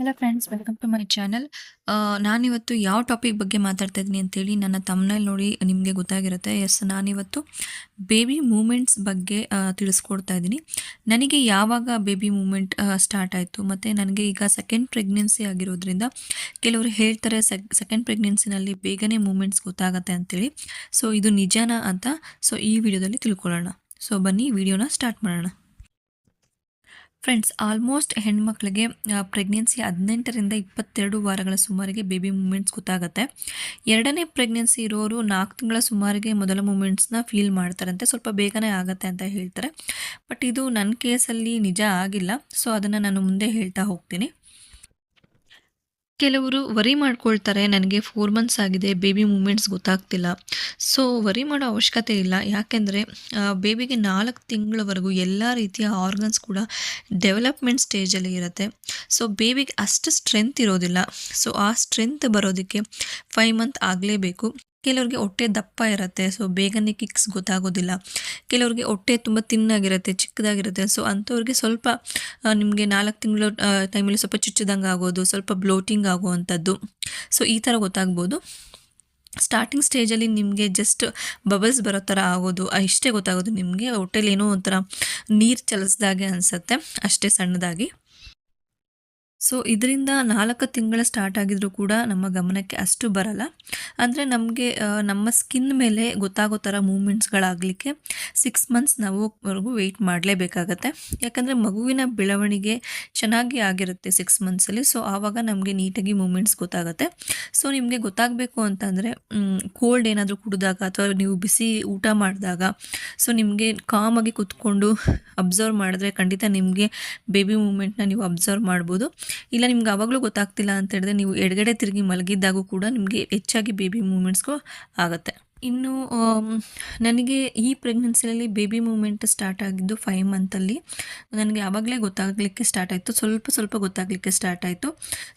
Hello friends welcome to my channel ನಾನಿವತ್ತು ಯಾವ topic ಬಗ್ಗೆ ಮಾತಾಡ್ತಾ ಇದ್ದೀನಿ ಅಂತೇಳಿ ನನ್ನ ತಮ್ಮನಲ್ಲಿ ನೋಡಿ ನಿಮಗೆ ಗೊತ್ತಾಗಿರುತ್ತೆ. ಎಸ್ ನಾನಿವತ್ತು ಬೇಬಿ ಮೂಮೆಂಟ್ಸ್ ಬಗ್ಗೆ ತಿಳಿಸ್ಕೊಡ್ತಾ ಇದ್ದೀನಿ. ನನಗೆ ಯಾವಾಗ ಬೇಬಿ ಮೂಮೆಂಟ್ ಸ್ಟಾರ್ಟ್ ಆಯಿತು, ಮತ್ತು ನನಗೆ ಈಗ ಸೆಕೆಂಡ್ ಪ್ರೆಗ್ನೆನ್ಸಿ ಆಗಿರೋದ್ರಿಂದ ಕೆಲವರು ಹೇಳ್ತಾರೆ ಸೆಕೆಂಡ್ ಪ್ರೆಗ್ನೆನ್ಸಿನಲ್ಲಿ ಬೇಗನೆ ಮೂಮೆಂಟ್ಸ್ ಗೊತ್ತಾಗತ್ತೆ ಅಂತೇಳಿ. ಸೊ ಇದು ನಿಜಾನ ಅಂತ ಸೊ ಈ ವಿಡಿಯೋದಲ್ಲಿ ತಿಳ್ಕೊಳ್ಳೋಣ. ಸೊ ಬನ್ನಿ ವಿಡಿಯೋನ ಸ್ಟಾರ್ಟ್ ಮಾಡೋಣ. ಫ್ರೆಂಡ್ಸ್ ಆಲ್ಮೋಸ್ಟ್ ಹೆಣ್ಮಕ್ಳಿಗೆ ಪ್ರೆಗ್ನೆನ್ಸಿ ಹದಿನೆಂಟರಿಂದ ಇಪ್ಪತ್ತೆರಡು ವಾರಗಳ ಸುಮಾರಿಗೆ ಬೇಬಿ ಮೂಮೆಂಟ್ಸ್ ಗೊತ್ತಾಗುತ್ತೆ. ಎರಡನೇ ಪ್ರೆಗ್ನೆನ್ಸಿ ಇರೋರು ನಾಲ್ಕು ತಿಂಗಳ ಸುಮಾರಿಗೆ ಮೊದಲ ಮೂಮೆಂಟ್ಸ್ನ ಫೀಲ್ ಮಾಡ್ತಾರಂತೆ. ಸ್ವಲ್ಪ ಬೇಗನೆ ಆಗುತ್ತೆ ಅಂತ ಹೇಳ್ತಾರೆ. ಬಟ್ ಇದು ನನ್ನ ಕೇಸಲ್ಲಿ ನಿಜ ಆಗಿಲ್ಲ. ಸೊ ಅದನ್ನು ನಾನು ಮುಂದೆ ಹೇಳ್ತಾ ಹೋಗ್ತೀನಿ. ಕೆಲವರು ವರಿ ಮಾಡ್ಕೊಳ್ತಾರೆ, ನನಗೆ ಫೋರ್ ಮಂತ್ಸ್ ಆಗಿದೆ ಬೇಬಿ ಮೂಮೆಂಟ್ಸ್ ಗೊತ್ತಾಗ್ತಿಲ್ಲ. ಸೊ ವರಿ ಮಾಡೋ ಅವಶ್ಯಕತೆ ಇಲ್ಲ. ಯಾಕೆಂದರೆ ಬೇಬಿಗೆ ನಾಲ್ಕು ತಿಂಗಳವರೆಗೂ ಎಲ್ಲ ರೀತಿಯ ಆರ್ಗನ್ಸ್ ಕೂಡ ಡೆವಲಪ್ಮೆಂಟ್ ಸ್ಟೇಜಲ್ಲಿ ಇರುತ್ತೆ. ಸೊ ಬೇಬಿಗೆ ಅಷ್ಟು ಸ್ಟ್ರೆಂತ್ ಇರೋದಿಲ್ಲ. ಸೊ ಆ ಸ್ಟ್ರೆಂತ್ ಬರೋದಕ್ಕೆ ಫೈವ್ ಮಂತ್ ಆಗಲೇಬೇಕು. ಕೆಲವ್ರಿಗೆ ಹೊಟ್ಟೆ ದಪ್ಪ ಇರುತ್ತೆ ಸೊ ಬೇಗನೆ ಕಿಕ್ಸ್ ಗೊತ್ತಾಗೋದಿಲ್ಲ. ಕೆಲವ್ರಿಗೆ ಹೊಟ್ಟೆ ತುಂಬ ತಿನ್ನಾಗಿರುತ್ತೆ, ಚಿಕ್ಕದಾಗಿರುತ್ತೆ ಸೊ ಅಂಥವ್ರಿಗೆ ಸ್ವಲ್ಪ ನಿಮಗೆ ನಾಲ್ಕು ತಿಂಗಳು ಟೈಮಲ್ಲಿ ಸ್ವಲ್ಪ ಚುಚ್ಚಿದಂಗೆ ಆಗೋದು, ಸ್ವಲ್ಪ ಬ್ಲೋಟಿಂಗ್ ಆಗುವಂಥದ್ದು ಸೊ ಈ ಥರ ಗೊತ್ತಾಗ್ಬೋದು. ಸ್ಟಾರ್ಟಿಂಗ್ ಸ್ಟೇಜಲ್ಲಿ ನಿಮಗೆ ಜಸ್ಟ್ ಬಬಲ್ಸ್ ಬರೋ ಥರ ಆಗೋದು ಇಷ್ಟೇ ಗೊತ್ತಾಗೋದು ನಿಮಗೆ ಹೊಟ್ಟೆಲಿ ಏನೋ ಒಂಥರ ನೀರು ಚಲಿಸ್ದಾಗೆ ಅನಿಸುತ್ತೆ, ಅಷ್ಟೇ ಸಣ್ಣದಾಗಿ. ಸೊ ಇದರಿಂದ ನಾಲ್ಕು ತಿಂಗಳ ಸ್ಟಾರ್ಟ್ ಆಗಿದ್ರೂ ಕೂಡ ನಮ್ಮ ಗಮನಕ್ಕೆ ಅಷ್ಟು ಬರಲ್ಲ. ಅಂದರೆ ನಮಗೆ ನಮ್ಮ ಸ್ಕಿನ್ ಮೇಲೆ ಗೊತ್ತಾಗೋ ಥರ ಮೂಮೆಂಟ್ಸ್ಗಳಾಗಲಿಕ್ಕೆ ಸಿಕ್ಸ್ ಮಂತ್ಸ್ ನಾವುವರೆಗೂ ವೆಯ್ಟ್ ಮಾಡಲೇಬೇಕಾಗತ್ತೆ. ಯಾಕಂದರೆ ಮಗುವಿನ ಬೆಳವಣಿಗೆ ಚೆನ್ನಾಗಿ ಆಗಿರುತ್ತೆ ಸಿಕ್ಸ್ ಮಂತ್ಸಲ್ಲಿ ಸೊ ಆವಾಗ ನಮಗೆ ನೀಟಾಗಿ ಮೂಮೆಂಟ್ಸ್ ಗೊತ್ತಾಗುತ್ತೆ. ಸೊ ನಿಮಗೆ ಗೊತ್ತಾಗಬೇಕು ಅಂತಂದರೆ ಕೋಲ್ಡ್ ಏನಾದರೂ ಕುಡಿದಾಗ ಅಥವಾ ನೀವು ಬಿಸಿ ಊಟ ಮಾಡಿದಾಗ ಸೊ ನಿಮಗೆ ಕಾಮಾಗಿ ಕೂತ್ಕೊಂಡು ಅಬ್ಸರ್ವ್ ಮಾಡಿದ್ರೆ ಖಂಡಿತ ನಿಮಗೆ ಬೇಬಿ ಮೂಮೆಂಟ್ನ ನೀವು ಅಬ್ಸರ್ವ್ ಮಾಡ್ಬೋದು. ಇಲ್ಲ, ನಿಮ್ಗೆ ಆವಾಗಲೂ ಗೊತ್ತಾಗ್ತಿಲ್ಲ ಅಂತ ಹೇಳಿದ್ರೆ ನೀವು ಎಡಗಡೆ ತಿರುಗಿ ಮಲಗಿದ್ದಾಗೂ ಕೂಡ ನಿಮಗೆ ಹೆಚ್ಚಾಗಿ ಬೇಬಿ ಮೂಮೆಂಟ್ಸ್ಗೂ ಆಗುತ್ತೆ. ಇನ್ನು ನನಗೆ ಈ ಪ್ರೆಗ್ನೆನ್ಸಿಯಲ್ಲಿ ಬೇಬಿ ಮೂಮೆಂಟ್ ಸ್ಟಾರ್ಟ್ ಆಗಿದ್ದು ಫೈವ್ ಮಂತಲ್ಲಿ ನನಗೆ ಆವಾಗಲೇ ಗೊತ್ತಾಗಲಿಕ್ಕೆ ಸ್ಟಾರ್ಟ್ ಆಯಿತು. ಸ್ವಲ್ಪ ಸ್ವಲ್ಪ ಗೊತ್ತಾಗಲಿಕ್ಕೆ ಸ್ಟಾರ್ಟ್ ಆಯಿತು.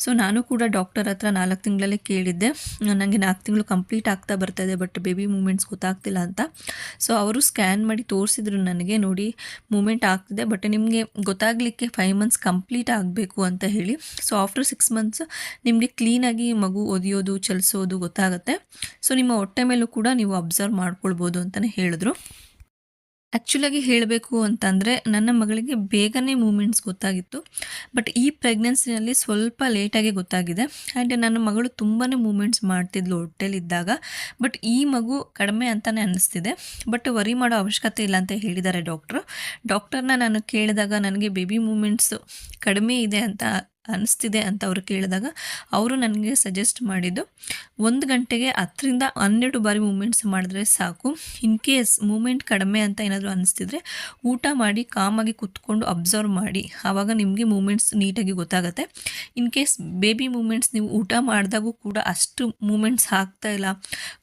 ಸೊ ನಾನು ಕೂಡ ಡಾಕ್ಟರ್ ಹತ್ರ ನಾಲ್ಕು ತಿಂಗಳಲ್ಲೇ ಕೇಳಿದ್ದೆ. ನನಗೆ ನಾಲ್ಕು ತಿಂಗಳು ಕಂಪ್ಲೀಟ್ ಆಗ್ತಾ ಬರ್ತಾ ಇದೆ ಬಟ್ ಬೇಬಿ ಮೂಮೆಂಟ್ಸ್ ಗೊತ್ತಾಗ್ತಿಲ್ಲ ಅಂತ. ಸೊ ಅವರು ಸ್ಕ್ಯಾನ್ ಮಾಡಿ ತೋರಿಸಿದ್ರು ನನಗೆ, ನೋಡಿ ಮೂಮೆಂಟ್ ಆಗ್ತಿದೆ ಬಟ್ ನಿಮಗೆ ಗೊತ್ತಾಗಲಿಕ್ಕೆ ಫೈವ್ ಮಂತ್ಸ್ ಕಂಪ್ಲೀಟ್ ಆಗಬೇಕು ಅಂತ ಹೇಳಿ. ಸೊ ಆಫ್ಟರ್ ಸಿಕ್ಸ್ ಮಂತ್ಸ್ ನಿಮಗೆ ಕ್ಲೀನಾಗಿ ಮಗು ಒದಿಯೋದು, ಚಲಿಸೋದು ಗೊತ್ತಾಗುತ್ತೆ. ಸೊ ನಿಮ್ಮ ಹೊಟ್ಟೆ ಮೇಲೂ ಕೂಡ ನೀವು ಅಬ್ಸರ್ವ್ ಮಾಡ್ಕೊಳ್ಬೋದು ಅಂತಲೇ ಹೇಳಿದ್ರು. ಆ್ಯಕ್ಚುಲಾಗಿ ಹೇಳಬೇಕು ಅಂತಂದರೆ ನನ್ನ ಮಗಳಿಗೆ ಬೇಗನೆ ಮೂಮೆಂಟ್ಸ್ ಗೊತ್ತಾಗಿತ್ತು. ಬಟ್ ಈ ಪ್ರೆಗ್ನೆನ್ಸಿನಲ್ಲಿ ಸ್ವಲ್ಪ ಲೇಟಾಗಿ ಗೊತ್ತಾಗಿದೆ. ಆ್ಯಂಡ್ ನನ್ನ ಮಗಳು ತುಂಬಾ ಮೂಮೆಂಟ್ಸ್ ಮಾಡ್ತಿದ್ಲು ಹೊಟ್ಟೆಲಿದ್ದಾಗ ಬಟ್ ಈ ಮಗು ಕಡಿಮೆ ಅಂತಲೇ ಅನ್ನಿಸ್ತಿದೆ ಬಟ್ ವರಿ ಮಾಡೋ ಅವಶ್ಯಕತೆ ಇಲ್ಲ ಅಂತ ಹೇಳಿದ್ದಾರೆ ಡಾಕ್ಟ್ರು ಡಾಕ್ಟರ್ನ ನಾನು ಕೇಳಿದಾಗ ನನಗೆ ಬೇಬಿ ಮೂಮೆಂಟ್ಸು ಕಡಿಮೆ ಇದೆ ಅಂತ ಅನಿಸ್ತಿದೆ ಅಂತ ಅವರು ಕೇಳಿದಾಗ ಅವರು ನನಗೆ ಸಜೆಸ್ಟ್ ಮಾಡಿದ್ದು, ಒಂದು ಗಂಟೆಗೆ ಹತ್ತರಿಂದ ಹನ್ನೆರಡು ಬಾರಿ ಮೂಮೆಂಟ್ಸ್ ಮಾಡಿದ್ರೆ ಸಾಕು. ಇನ್ ಕೇಸ್ ಮೂಮೆಂಟ್ ಕಡಿಮೆ ಅಂತ ಏನಾದರೂ ಅನಿಸ್ತಿದ್ರೆ ಊಟ ಮಾಡಿ, ಕಾಮಾಗಿ ಕುತ್ಕೊಂಡು ಅಬ್ಸರ್ವ್ ಮಾಡಿ. ಆವಾಗ ನಿಮಗೆ ಮೂಮೆಂಟ್ಸ್ ನೀಟಾಗಿ ಗೊತ್ತಾಗುತ್ತೆ. ಇನ್ ಕೇಸ್ ಬೇಬಿ ಮೂಮೆಂಟ್ಸ್ ನೀವು ಊಟ ಮಾಡಿದಾಗೂ ಕೂಡ ಅಷ್ಟು ಮೂಮೆಂಟ್ಸ್ ಆಗ್ತಾ ಇಲ್ಲ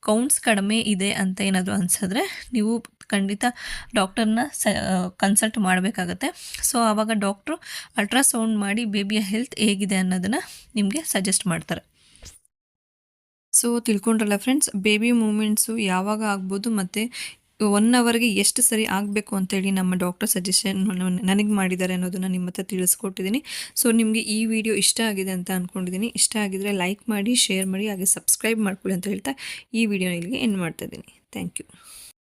ಕೌಂಟ್ಸ್ ಕಡಿಮೆ ಇದೆ ಅಂತ ಏನಾದರೂ ಅನಿಸಿದ್ರೆ ನೀವು ಖಂಡಿತ ಡಾಕ್ಟರ್ನ ಸ ಕನ್ಸಲ್ಟ್ ಮಾಡಬೇಕಾಗತ್ತೆ. ಸೊ ಆವಾಗ ಡಾಕ್ಟ್ರು ಅಲ್ಟ್ರಾಸೌಂಡ್ ಮಾಡಿ ಬೇಬಿಯ ಹೆಲ್ತ್ ಹೇಗಿದೆ ಅನ್ನೋದನ್ನು ನಿಮಗೆ ಸಜೆಸ್ಟ್ ಮಾಡ್ತಾರೆ. ಸೊ ತಿಳ್ಕೊಂಡ್ರಲ್ಲ ಫ್ರೆಂಡ್ಸ್ ಬೇಬಿ ಮೂಮೆಂಟ್ಸು ಯಾವಾಗ ಆಗ್ಬೋದು ಮತ್ತು ಒನ್ ಅವರ್ಗೆ ಎಷ್ಟು ಸರಿ ಆಗಬೇಕು ಅಂತೇಳಿ ನಮ್ಮ ಡಾಕ್ಟರ್ ಸಜೆಷನ್ ನನಗೆ ಮಾಡಿದ್ದಾರೆ ಅನ್ನೋದನ್ನು ನಿಮ್ಮ ಹತ್ರ ತಿಳಿಸ್ಕೊಟ್ಟಿದ್ದೀನಿ. ಸೊ ನಿಮಗೆ ಈ ವಿಡಿಯೋ ಇಷ್ಟ ಆಗಿದೆ ಅಂತ ಅಂದ್ಕೊಂಡಿದ್ದೀನಿ ಇಷ್ಟ ಆಗಿದರೆ ಲೈಕ್ ಮಾಡಿ ಶೇರ್ ಮಾಡಿ, ಹಾಗೆ ಸಬ್ಸ್ಕ್ರೈಬ್ ಮಾಡ್ಕೊಳ್ಳಿ ಅಂತ ಹೇಳ್ತಾ ಈ ವಿಡಿಯೋ ಇಲ್ಲಿಗೆ ಎಂಡ್ ಮಾಡ್ತಾ ಇದ್ದೀನಿ. Thank you